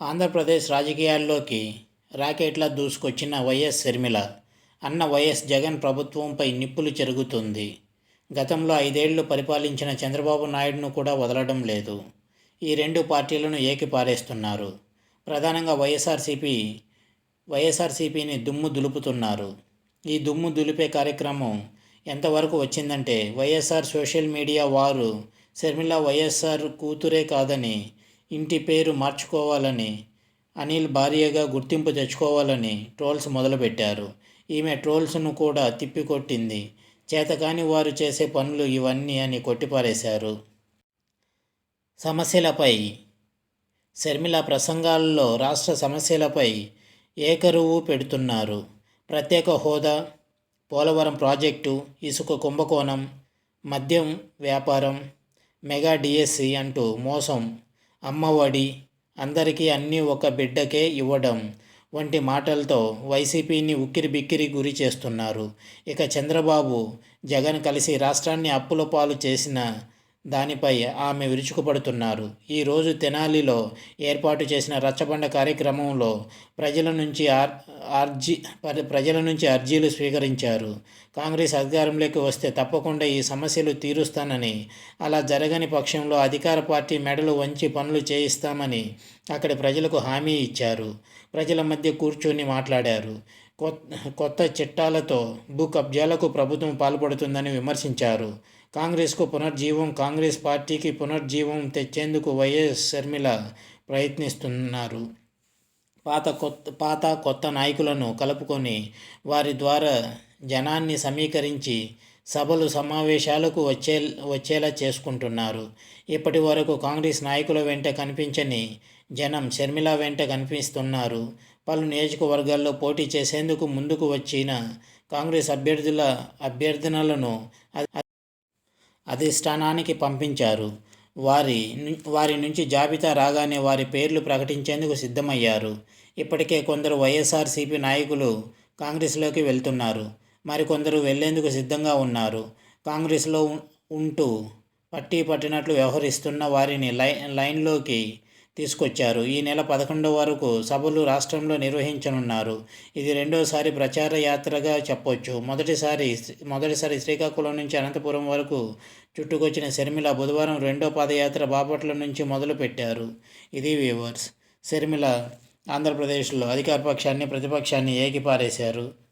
ఆంధ్రప్రదేశ్ రాజకీయాల్లోకి రాకెట్లా దూసుకొచ్చిన వైఎస్ షర్మిల అన్న వైఎస్ జగన్ ప్రభుత్వంపై నిప్పులు చెరుగుతుంది. గతంలో ఐదేళ్ళు పరిపాలించిన చంద్రబాబు నాయుడును కూడా వదలడం లేదు. ఈ రెండు పార్టీలను ఏకిపారేస్తున్నారు. ప్రధానంగా వైఎస్ఆర్సీపీ వైఎస్ఆర్సీపీని దుమ్ము దులుపుతున్నారు. ఈ దుమ్ము దులిపే కార్యక్రమం ఎంతవరకు వచ్చిందంటే వైఎస్ఆర్ సోషల్ మీడియా వారు షర్మిల వైఎస్ఆర్ కూతురే కాదని ఇంటి పేరు మార్చుకోవాలని అనిల్ భార్యగా గుర్తింపు తెచ్చుకోవాలని ట్రోల్స్ మొదలుపెట్టారు. ఈమె ట్రోల్స్ను కూడా తిప్పికొట్టింది. చేతకాని వారు చేసే పనులు ఇవన్నీ అని కొట్టిపారేశారు. సమస్యలపై శర్మిల ప్రసంగాల్లో రాష్ట్ర సమస్యలపై ఏకరువు పెడుతున్నారు. ప్రత్యేక హోదా పోలవరం ప్రాజెక్టు ఇసుక కుంభకోణం మద్యం వ్యాపారం మెగా డిఎస్సి అంటూ మోసం అమ్మఒడి అందరికీ అన్నీ ఒక బిడ్డకే ఇవ్వడం వంటి మాటలతో వైసీపీని ఉక్కిరి బిక్కిరి గురి చేస్తున్నారు. ఇక చంద్రబాబు జగన్ కలిసి రాష్ట్రాన్ని అప్పుల పాలు చేసిన దానిపై ఆమె విరుచుకుపడుతున్నారు. ఈరోజు తెనాలిలో ఏర్పాటు చేసిన రచ్చబండ కార్యక్రమంలో ప్రజల నుంచి ఆర్ అర్జీ పరి- ప్రజల నుంచి అర్జీలు స్వీకరించారు. కాంగ్రెస్ అధికారంలోకి వస్తే తప్పకుండా ఈ సమస్యలు తీరుస్తానని అలా జరగని పక్షంలో అధికార పార్టీ మెడలు వంచి పనులు చేయిస్తామని అక్కడి ప్రజలకు హామీ ఇచ్చారు. ప్రజల మధ్య కూర్చొని మాట్లాడారు. కొత్త కొత్త చట్టాలతో భూ కబ్జాలకు ప్రభుత్వం పాల్పడుతుందని విమర్శించారు. కాంగ్రెస్కు పునర్జీవం కాంగ్రెస్ పార్టీకి పునర్జీవం తెచ్చేందుకు వైఎస్ షర్మిల ప్రయత్నిస్తున్నారు. పాత కొత్త పాత కొత్త నాయకులను కలుపుకొని వారి ద్వారా జనాన్ని సమీకరించి సభలు సమావేశాలకు వచ్చే వచ్చేలా చేసుకుంటున్నారు. ఇప్పటి వరకు కాంగ్రెస్ నాయకుల వెంట కనిపించని జనం షర్మిల వెంట కనిపిస్తున్నారు. పలు నియోజకవర్గాల్లో పోటీ చేసేందుకు ముందుకు వచ్చిన కాంగ్రెస్ అభ్యర్థుల అభ్యర్థనలను అధిష్టానానికి పంపించారు. వారి ను- వారి నుంచి జాబితా రాగానే వారి పేర్లు ప్రకటించేందుకు సిద్ధమయ్యారు. ఇప్పటికే కొందరు వైఎస్ఆర్సీపీ నాయకులు కాంగ్రెస్లోకి వెళ్తున్నారు. మరికొందరు వెళ్ళేందుకు సిద్ధంగా ఉన్నారు. కాంగ్రెస్లో ఉంటూ పట్టి పట్టినట్లు వ్యవహరిస్తున్న వారిని లై లైన్లోకి తీసుకొచ్చారు. ఈ నెల పదకొండవ వరకు సభలు రాష్ట్రంలో నిర్వహించనున్నారు. ఇది రెండోసారి ప్రచార యాత్రగా చెప్పొచ్చు. మొదటిసారి మొదటిసారి శ్రీకాకుళం నుంచి అనంతపురం వరకు చుట్టుకొచ్చిన షర్మిల బుధవారం రెండో పాదయాత్ర బాపట్ల నుంచి మొదలుపెట్టారు. ఇది వ్యూవర్స్ షర్మిల ఆంధ్రప్రదేశ్లో అధికార పక్షాన్ని ప్రతిపక్షాన్ని ఏకిపారేశారు.